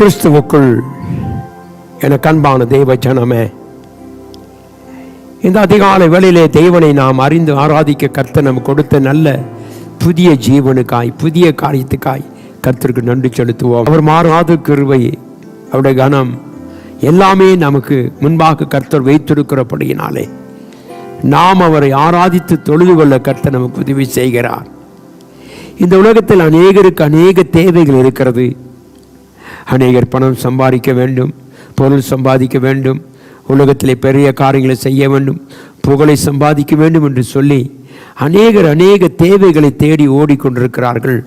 கிறிஸ்துவுக்குள் எனக்கு அன்பான தெய்வ ஜனமே இந்த அதிகாலை வேளையிலே தெய்வனை நாம் அறிந்து ஆராதிக்க கர்த்தர் நம் கொடுத்த நல்ல புதிய ஜீவனுக்காய் புதிய காரியத்துக்காய் கர்த்தருக்கு நன்றி செலுத்துவோம். அவர் மாறாத கிருவை அவருடைய கனம் எல்லாமே நமக்கு முன்பாக கர்த்தர் வைத்திருக்கிறபடியினாலே நாம் அவரை ஆராதித்து தொழுது கொள்ள கர்த்தர் நமக்கு உதவி செய்கிறார். இந்த உலகத்தில் அநேகருக்கு அநேக தேவைகள் இருக்கிறது. அநேகர் பணம் சம்பாதிக்க வேண்டும் பொருள் சம்பாதிக்க வேண்டும் உலகத்திலே பெரிய காரியங்களை செய்ய வேண்டும் புகழை சம்பாதிக்க வேண்டும் என்று சொல்லி அநேகர் அநேக தேவைகளை தேடி ஓடிக்கொண்டிருக்கிறார்கள்.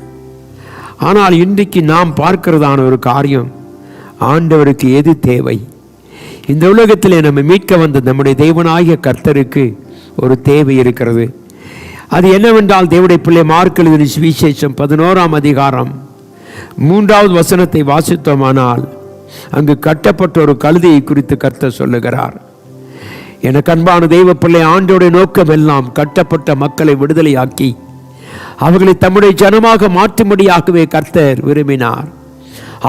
ஆனால் இன்றைக்கு நாம் பார்க்கிறதான ஒரு காரியம் ஆண்டவருக்கு எது தேவை? இந்த உலகத்திலே நம்ம மீட்க வந்த நம்முடைய தெய்வனாகிய கர்த்தருக்கு ஒரு தேவை இருக்கிறது. அது என்னவென்றால் தேவடைய பிள்ளை மார்க் சுவிசேஷம் பதினோராம் அதிகாரம் மூன்றாவது வசனத்தை வாசித்தோமானால் அங்கு கட்டப்பட்ட ஒரு கழுதையை குறித்து கர்த்த சொல்லுகிறார். எனக்கு அன்பான தெய்வ பிள்ளை ஆண்டோடைய நோக்கம் எல்லாம் கட்டப்பட்ட மக்களை விடுதலையாக்கி அவர்களை தம்முடைய ஜனமாக மாற்றும்படியாகவே கர்த்தர் விரும்பினார்.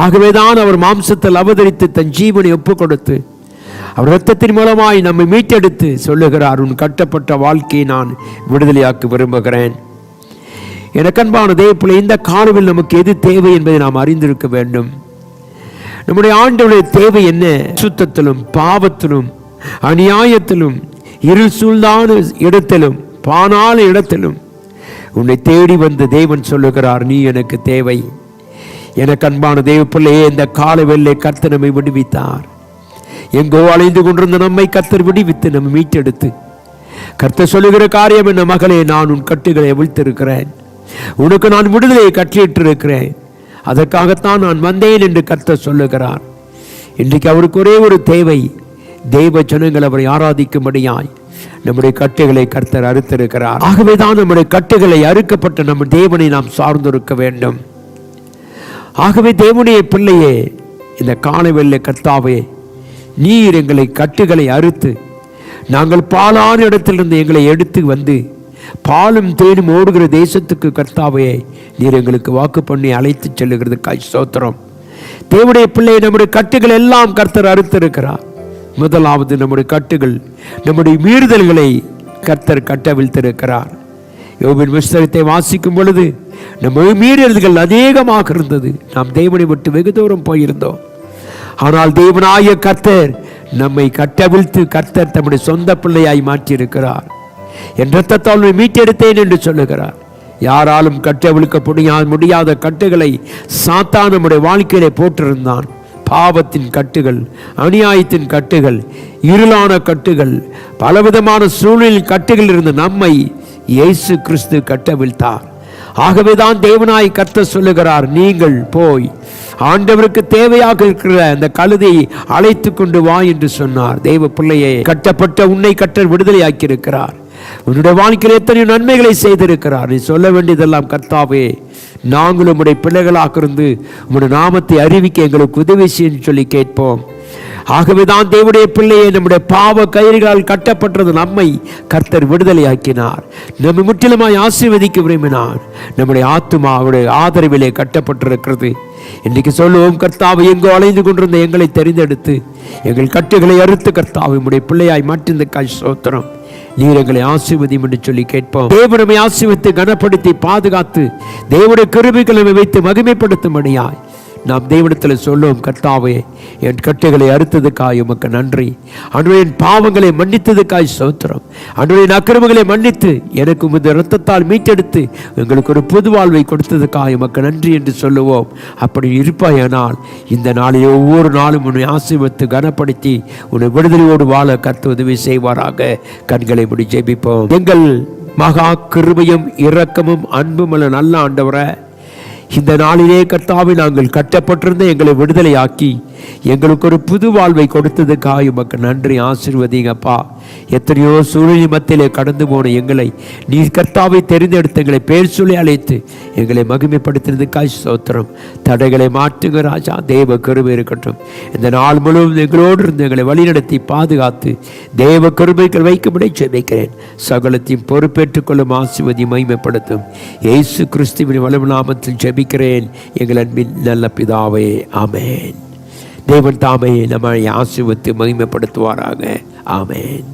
ஆகவேதான் அவர் மாம்சத்தில் அவதரித்து தன் ஜீவனை ஒப்புக் கொடுத்து அவர் ரத்தத்தின் மூலமாய் நம்மை மீட்டெடுத்து சொல்லுகிறார் உன் கட்டப்பட்ட வாழ்க்கையை நான் விடுதலையாக்க விரும்புகிறேன். எனக்கன்பான தேவப்பிள்ளை இந்த காலவில் நமக்கு எது தேவை என்பதை நாம் அறிந்திருக்க வேண்டும். நம்முடைய ஆண்டுடைய தேவை என்ன? சுத்தத்திலும் பாவத்திலும் அநியாயத்திலும் இருள் சூழ்ந்தான இடத்திலும் பானால இடத்திலும். உன்னை தேடி வந்த தேவன் சொல்லுகிறார் நீ எனக்கு தேவை. எனக்கு அன்பான தேவ பிள்ளையே இந்த கால வெள்ளை கர்த்த நம்மை விடுவித்தார். எங்கோ அலைந்து கொண்டிருந்த நம்மை கர்த்தர் விடுவித்து நம்ம மீட்டெடுத்து. கர்த்தர் சொல்லுகிற காரியம் என்ன மகளே நான் உன் கட்டுகளை அவிழ்த்திருக்கிறேன். உனக்கு நான் விடுதலையை கற்றிட்டிருக்கிறேன் அதற்காகத்தான் நான் வந்தேன் என்று கர்த்தர் சொல்லுகிறார். இன்றைக்கு அவருக்கு ஒரே ஒரு தேவை தெய்வ ஜனங்கள் அவரை ஆராதிக்கும்படியாய் நம்முடைய கட்டுகளை கர்த்தர் அறுத்திருக்கிறார். ஆகவே தான் நம்முடைய கட்டுகளை அறுக்கப்பட்ட நம்ம தேவனை நாம் சார்ந்திருக்க வேண்டும். ஆகவே தேவனுடைய பிள்ளையே இந்த காலை கர்த்தாவே நீர் எங்களை கட்டுகளை அறுத்து நாங்கள் பாலான இடத்திலிருந்து எங்களை எடுத்து வந்து பாலும் தேனும் ஓடுகிற தேசத்துக்கு கர்த்தாவையே நீர் எங்களுக்கு வாக்கு பண்ணி அழைத்து செல்லுகிறதுக்காய் சோத்திரம் தேவடைய பிள்ளை நம்முடைய கட்டுகள் எல்லாம் கர்த்தர் அறுத்திருக்கிறார். முதலாவது நம்முடைய கட்டுகள் நம்முடைய மீறுதல்களை கர்த்தர் கட்டவிழ்த்திருக்கிறார் யோபின் புஸ்தகத்தை வாசிக்கும் பொழுது நம்ம மீறல்கள் அதிகமாக இருந்தது. நாம் தேவனை விட்டு வெகு தூரம் போயிருந்தோம். ஆனால் தேவனாய கர்த்தர் நம்மை கட்டவிழ்த்து கர்த்தர் தம்முடைய சொந்த பிள்ளையாய் மாற்றியிருக்கிறார். என் ரத்தத்தால் மீட்டெடுத்தேன் என்று சொல்லுகிறார். யாராலும் கட்டவிழ்க்க முடியாத முடியாத கட்டுகளை சாத்தான் நம்முடைய வாழ்க்கையிலே போட்டிருந்தான். பாவத்தின் கட்டுகள் அநியாயத்தின் கட்டுகள் இருளான கட்டுகள் பலவிதமான சூழலில் கட்டுகள் இருந்த நம்மை இயேசு கிறிஸ்து கட்டவிழ்த்தார் ஆகவேதான் தேவனாய் கத்த சொல்லுகிறார் நீங்கள் போய் ஆண்டவருக்கு தேவையாக இருக்கிற அந்த கழுதையை அழைத்து கொண்டு வா என்று சொன்னார். தெய்வ பிள்ளையை கட்டப்பட்ட உன்னை கட்ட விடுதலையாக்கியிருக்கிறார். உன்னுடைய வாழ்க்கையில் எத்தனையோ நன்மைகளை செய்திருக்கிறார். நீ சொல்ல வேண்டியதெல்லாம் கர்த்தாவே நாங்களும் உம்முடைய பிள்ளைகளாக இருந்து உம்முடைய நாமத்தை அறிவிக்க எங்களுக்கு உதவி செய்யும் சொல்லி கேட்போம். ஆகவேதான் தேவனுடைய பிள்ளையை நம்முடைய பாவ கயிறுகளால் கட்டப்பட்டது நம்மை கர்த்தர் விடுதலையாக்கினார். நம்மை முற்றிலுமாய் ஆசீர்வதிக்க விரும்பினார். நம்முடைய ஆத்துமாவுடைய ஆதரவிலே கட்டப்பட்டிருக்கிறது. இன்றைக்கு சொல்லுவோம் கர்த்தாவை எங்கோ அலைந்து கொண்டிருந்த எங்களை தெரிந்தெடுத்து எங்கள் கட்டுகளை அறுத்து கர்த்தாவை உடைய பிள்ளையாய் மாற்றிந்த காய் சோத்திரம். நீர் எங்களை என்று சொல்லி கேட்போம். தேவனமை ஆசிர்வித்து கனப்படுத்தி பாதுகாத்து தேவனுடைய கருவிகளை வைத்து மகிமைப்படுத்தும்படியாய். நாம் தெய்வத்தில் சொல்லுவோம் கர்த்தாவே என் கட்டுகளை அறுத்ததுக்காய் உமக்கு நன்றி. அன்றைய என் பாவங்களை மன்னித்ததுக்காய் சோத்திரம் அன்றைய அக்கிரமங்களை மன்னித்து எனக்கு உமது இரத்தத்தால் மீட்டெடுத்து எங்களுக்கு ஒரு பொது வாழ்வை கொடுத்ததுக்காய் உமக்கு நன்றி என்று சொல்லுவோம். அப்படி இருப்பாயானால் இந்த நாளில் ஒவ்வொரு நாளும் உன்னை ஆசீர்வத்து கனப்படுத்தி உன்னை விடுதலையோடு வாழ கர்த்த உதவி செய்வாராக. கண்களை முடி ஜெபிப்போம். எங்கள் மகா கிருபையும் இரக்கமும் அன்பும் நல்ல ஆண்டவரை இந்த நாளிலே கர்த்தாவை நாங்கள் கட்டப்பட்டிருந்த எங்களை விடுதலையாக்கி எங்களுக்கு ஒரு புது வாழ்வை கொடுத்ததுக்காக உமக்கு நன்றி ஆசீர்வதிங்கப்பா எத்தனையோ சூழ்நிலை மத்தியிலே கடந்து போன எங்களை நீர் கர்த்தாவை தெரிந்தெடுத்து எங்களை பேர் சொல்லி அழைத்து எங்களை மகிமைப்படுத்தினதுக்காய் சோத்திரம் தடைகளை மாற்றுங்க ராஜா தேவ கருமை இருக்கட்டும். இந்த நாள் முழுவதும் எங்களோடு இருந்து எங்களை வழிநடத்தி பாதுகாத்து தேவ கருமைகள் வைக்கும்படி ஜெபிக்கிறேன். சகலத்தையும் பொறுப்பேற்றுக் கொள்ளும் ஆசிர்வதி மகிமைப்படுத்தும். இயேசு கிறிஸ்துவின் வலுவலாமத்தில் ஜெபிக்கிறேன். எங்கள் அன்பின் நல்ல பிதாவே அமேன் தேவன் தாமையை நம்மை ஆசிர்வத்து மகிமைப்படுத்துவாராக. ஆமேன்.